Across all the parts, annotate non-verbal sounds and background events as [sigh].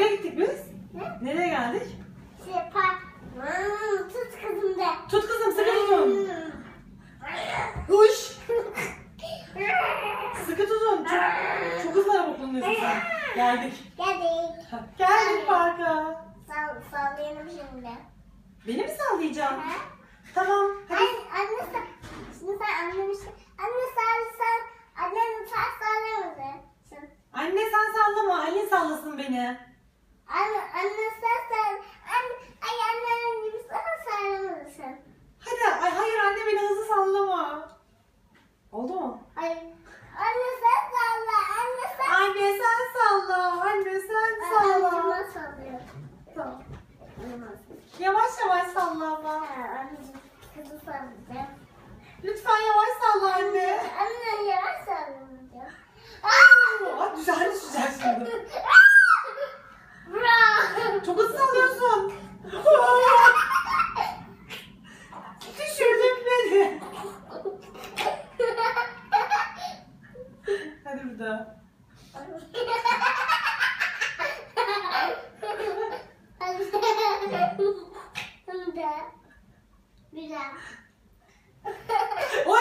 Nereye gittik biz? Ne? Nereye geldik? Şey par. Tut kızım de. Tut kızım sıkı tutun. Hmm. Uş. [laughs] Sıkı tutun. Çok, çok hızlı araba kullanıyorsun sen. Geldik. Geldik. Geldik parka. Sal, sallayalım şimdi. Beni mi sallayacaksın? Ha? Tamam. Hadi. Anne, anne sen, şimdi sen anlamışsın. Anne sen, sen, annem sen sallar mısın? Anne sen sallama. Ali sallasın beni. Anne, anne sen, sen, anne, ay annem gibi mısın? Hadi. Ay hayır anne beni hızlı sallama. Oldu mu? Ay, anne sen salla, anne sen. Anne sen salla. Anne sen salla. sallıyor. Tamam. Yavaş yavaş salla ama. sallıyor. Anneciğim, kızı sallayacağım. Lütfen yavaş salla anne. Anne yavaş sallayacağım. Aa, düşer düşecek şimdi. [laughs] Bravo. Çok hızlı sallıyorsun. Hadi bir daha. Güzel. Oy.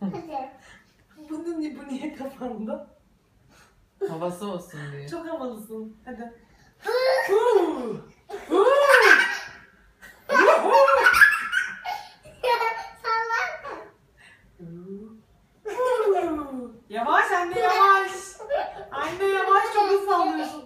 Hadi. Bunun, bu niye kafanda? Havası olsun diye. Çok havalısın. Hadi. [laughs] Yavaş anne yavaş. Anne yavaş çok hızlı alıyorsun.